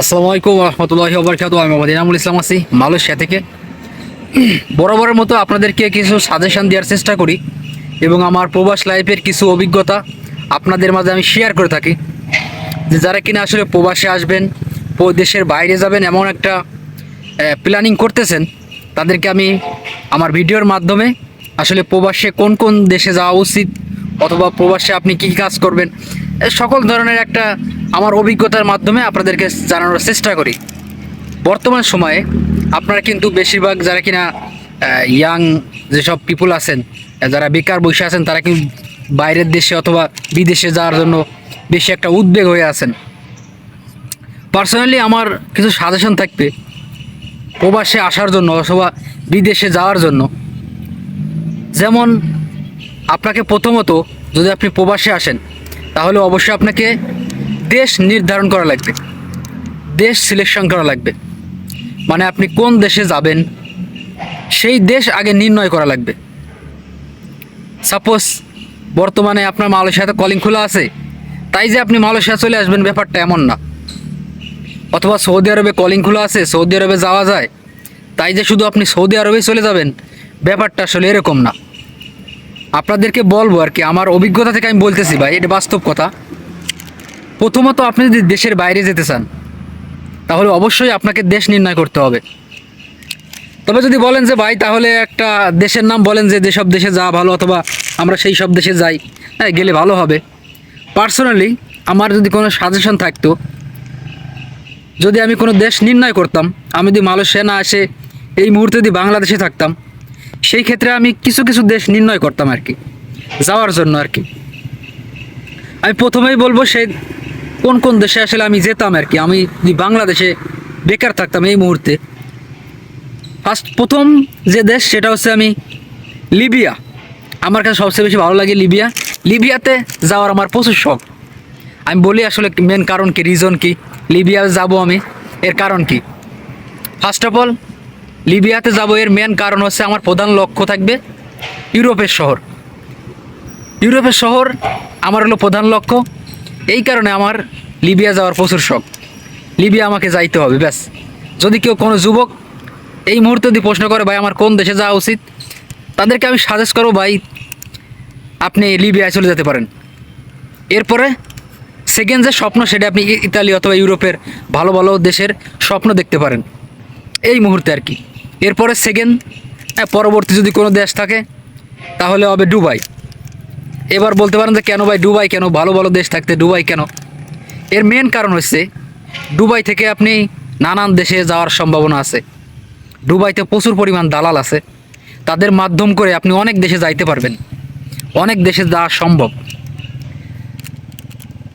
আসসালামু আলাইকুম রহমতুল্লাহি ওবরকাত আমি মোহাম্মদ ইনামুল ইসলাম আছি, মালয়েশিয়া থেকে। বরাবরের মতো আপনাদেরকে কিছু সাজেশন দেওয়ার চেষ্টা করি এবং আমার প্রবাস লাইফের কিছু অভিজ্ঞতা আপনাদের মাঝে আমি শেয়ার করে থাকি। যে যারা কিনা আসলে প্রবাসে আসবেন দেশের বাইরে যাবেন এমন একটা প্ল্যানিং করতেছেন, তাদেরকে আমি আমার ভিডিওর মাধ্যমে আসলে প্রবাসে কোন কোন দেশে যাওয়া উচিত, অথবা প্রবাসে আপনি কী কাজ করবেন সকল ধরনের একটা আমার অভিজ্ঞতার মাধ্যমে আপনাদেরকে জানানোর চেষ্টা করি। বর্তমান সময়ে আপনারা কিন্তু বেশিরভাগ যারা কিনা ইয়াং যেসব পিপুল আছেন যারা বেকার বসে আছেন, তারা কিন্তু বাইরের দেশে অথবা বিদেশে যাওয়ার জন্য বেশি একটা উদ্বেগ হয়ে আছেন। পার্সোনালি আমার কিছু সাজেশন থাকবে, প্রবাসে আসার জন্য অথবা বিদেশে যাওয়ার জন্য। যেমন আপনাকে প্রথমত যদি আপনি প্রবাসে আসেন, তাহলে অবশ্যই আপনাকে দেশ নির্ধারণ করা লাগবে। দেশ সিলেকশন করা লাগবে। মানে আপনি কোন দেশে যাবেন, সেই দেশ আগে নির্ণয় করা লাগবে। সাপোজ বর্তমানে আপনার মালয়েশিয়াতে কলিং খোলা আছে, তাই যে আপনি মালয়েশিয়া চলে আসবেন, ব্যাপারটা এমন না। অথবা সৌদি আরবে কলিং খোলা আছে, সৌদি আরবে যাওয়া যায়, তাই যে শুধু আপনি সৌদি আরবে চলে যাবেন, ব্যাপারটা আসলে এরকম না। আপনাদেরকে বলব আর কি, আমার অভিজ্ঞতা থেকে আমি বলতেছি ভাই, এটা বাস্তব কথা। প্রথমত আপনি যদি দেশের বাইরে যেতে চান, তাহলে অবশ্যই আপনাকে দেশ নির্ণয় করতে হবে। তবে যদি বলেন যে, ভাই, তাহলে একটা দেশের নাম বলেন যে, যেসব দেশে যাওয়া ভালো অথবা আমরা সেই সব দেশে যাই। হ্যাঁ গেলে ভালো হবে। পার্সোনালি আমার যদি কোনো সাজেশন থাকতো, যদি আমি কোনো দেশ নির্ণয় করতাম, আমি যদি মালয়েশিয়া না আসে এই মুহূর্তে যদি বাংলাদেশে থাকতাম, সেই ক্ষেত্রে আমি কিছু কিছু দেশ নির্ণয় করতাম আর কি, যাওয়ার জন্য আর কি। আমি প্রথমেই বলব সেই কোন কোন দেশে আসলে আমি যেতাম আর কি? আমি যদি বাংলাদেশে বেকার থাকতাম এই মুহূর্তে। ফার্স্ট প্রথম যে দেশ সেটা হচ্ছে আমি লিবিয়া। আমার কাছে সবচেয়ে বেশি ভালো লাগে লিবিয়া। লিবিয়াতে যাওয়ার আমার প্রচুর শখ। আমি বলি আসলে মেন কারণ কি রিজন কি? লিবিয়া যাব আমি, এর কারণ কি? ফার্স্ট অফ অল লিবিয়াতে যাব এর মেন কারণ হচ্ছে আমার প্রধান লক্ষ্য থাকবে ইউরোপের শহর। ইউরোপের শহর আমার হলো প্রধান লক্ষ্য। এই কারণে আমার লিবিয়া যাওয়ার প্রচুর শখ। লিবিয়া আমাকে যাইতে হবে, ব্যাস। যদি কেউ কোনো যুবক এই মুহূর্তে যদি প্রশ্ন করে, ভাই, আমার কোন দেশে যাওয়া উচিত? তাদেরকে আমি সাজেস্ট করব, ভাই, আপনি লিবিয়ায় চলে যেতে পারেন। এরপরে সেকেন্ড যে স্বপ্ন, সেটা আপনি ইতালি অথবা ইউরোপের ভালো ভালো দেশের স্বপ্ন দেখতে পারেন। এই মুহূর্তে আর কি। এরপরে সেকেন্ড হ্যাঁ পরবর্তী যদি কোনো দেশ থাকে, তাহলে হবে দুবাই। এবার বলতে পারেন যে কেন ভাই দুবাই কেন? ভালো ভালো দেশ থাকতে দুবাই কেন? এর মেন কারণ হচ্ছে দুবাই থেকে আপনি নানান দেশে যাওয়ার সম্ভাবনা আছে। দুবাইতে প্রচুর পরিমাণ দালাল আছে। তাদের মাধ্যম করে আপনি অনেক দেশে যাইতে পারবেন। অনেক দেশে যাওয়া সম্ভব।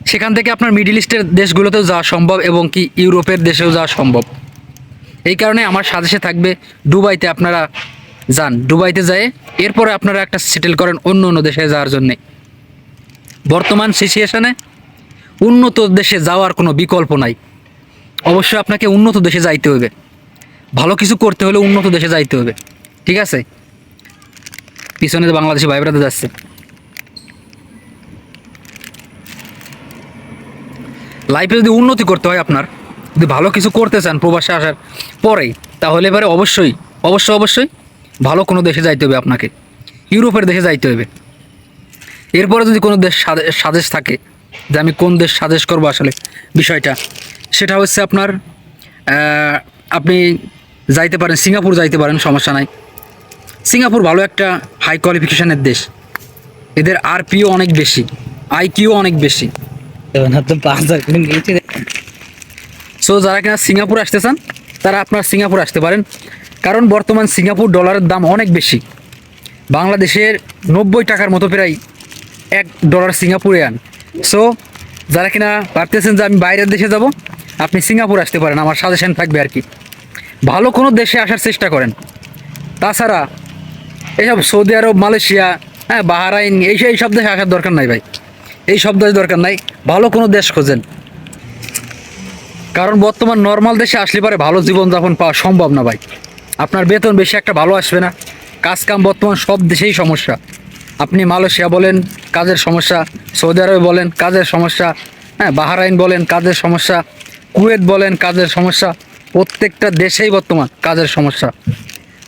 সেখান থেকে আপনার মিডিল ইস্টের দেশগুলোতেও যাওয়া সম্ভব এবং কি ইউরোপের দেশেও যাওয়া সম্ভব। এই কারণে আমার সাজেশে থাকবে, দুবাইতে আপনারা যান, দুবাইতে যায় এরপরে আপনারা একটা সেটেল করেন অন্য অন্য দেশে যাওয়ার জন্যে। বর্তমান সিচুয়েশনে উন্নত দেশে যাওয়ার কোনো বিকল্প নাই। অবশ্যই আপনাকে উন্নত দেশে যাইতে হবে। ভালো কিছু করতে হলে উন্নত দেশে যাইতে হবে। ঠিক আছে? পিছনে বাংলাদেশি ভাই যাচ্ছে। লাইফে যদি উন্নতি করতে হয় আপনার, যদি ভালো কিছু করতে চান প্রবাসে আসার পরেই, তাহলে এবারে অবশ্যই অবশ্যই অবশ্যই ভালো কোনো দেশে যাইতে হবে আপনাকে। ইউরোপের দেশে যাইতে হবে। এরপরে যদি কোনো দেশ সাজেস থাকে যে আমি কোন দেশ সাজেস্ট করব আসলে বিষয়টা সেটা হচ্ছে আপনার আপনি যাইতে পারেন সিঙ্গাপুর যাইতে পারেন সমস্যা নাই। সিঙ্গাপুর ভালো একটা হাই কোয়ালিফিকেশানের দেশ। এদের আরপিও অনেক বেশি আইকিউ অনেক বেশি। সো যারা কিনা সিঙ্গাপুর আসতে চান তারা আপনার সিঙ্গাপুর আসতে পারেন। কারণ বর্তমান সিঙ্গাপুর ডলারের দাম অনেক বেশি। বাংলাদেশের নব্বই টাকার মতো প্রায় এক ডলার সিঙ্গাপুরে আন। সো যারা কিনা ভাবতেছেন যে আমি বাইরের দেশে যাব, আপনি সিঙ্গাপুর আসতে পারেন, আমার সাজেশন থাকবে আর কি। ভালো কোনো দেশে আসার চেষ্টা করেন। তাছাড়া এইসব সৌদি আরব, মালয়েশিয়া হ্যাঁ বাহারাইন, এই সব দেশে আসার দরকার নাই ভাই। এই সব দেশ দরকার নাই। ভালো কোনো দেশ খোঁজেন। কারণ বর্তমান নর্মাল দেশে আসলে পারে ভালো জীবনযাপন পাওয়া সম্ভব না ভাই। আপনার বেতন বেশি একটা ভালো আসবে না। কাজ কাম বর্তমান সব দেশেই সমস্যা। আপনি মালয়েশিয়া বলেন, কাজের সমস্যা। সৌদি আরবে বলেন, কাজের সমস্যা। হ্যাঁ বাহারাইন বলেন, কাজের সমস্যা। কুয়েত বলেন, কাজের সমস্যা। প্রত্যেকটা দেশেই বর্তমান কাজের সমস্যা।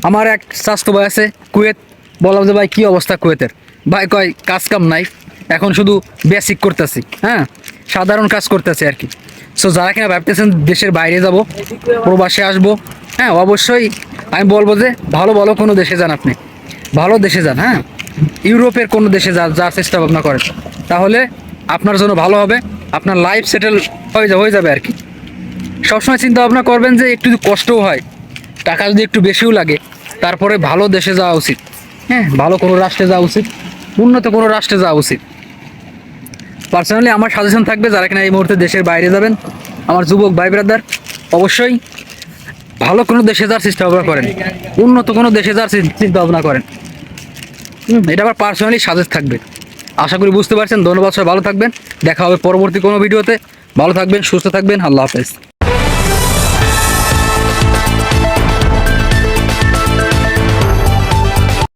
আমার এক স্বাস্থ্য ভাই আছে, কুয়েত। বললাম যে, ভাই, কী অবস্থা কুয়েতের? ভাই কয়, কাজ কাম নাই। এখন শুধু বেসিক করতেছি। হ্যাঁ সাধারণ কাজ করতেছি আর কি। সো যারা কিনা ভাবতেছেন দেশের বাইরে যাব, প্রবাসে আসব হ্যাঁ অবশ্যই। আমি বলব যে ভালো ভালো কোনো দেশে যান আপনি। ভালো দেশে যান হ্যাঁ? ইউরোপের কোনো দেশে যা যাওয়ার চেষ্টা ভাবনা করেন। তাহলে আপনার জন্য ভালো হবে। আপনার লাইফ সেটেল হয়ে যাবে হয়ে যাবে আর কি। সবসময় চিন্তা ভাবনা করবেন যে একটু কষ্টও হয়, টাকা যদি একটু বেশিও লাগে, তারপরে ভালো দেশে যাওয়া উচিত। হ্যাঁ ভালো কোনো রাষ্ট্রে যাওয়া উচিত। উন্নত কোনো রাষ্ট্রে যাওয়া উচিত। পার্সোনালি আমার সাজেশন থাকবে, যারা কিনা এই মুহূর্তে দেশের বাইরে যাবেন, আমার যুবক ভাই ব্রাদার অবশ্যই ভালো কোনো দেশে যাওয়ার চেষ্টা ভাবনা করেন। উন্নত কোনো দেশে যাওয়ার চিন্তা ভাবনা করেন। এটা আমার পার্সোনালি সাজেস থাকবে। আশা করি বুঝতে পারছেন। ধন্যবাদ সবাই, ভালো থাকবেন। দেখা হবে পরবর্তী কোনো ভিডিওতে। ভালো থাকবেন, সুস্থ থাকবেন। আল্লাহ হাফেজ।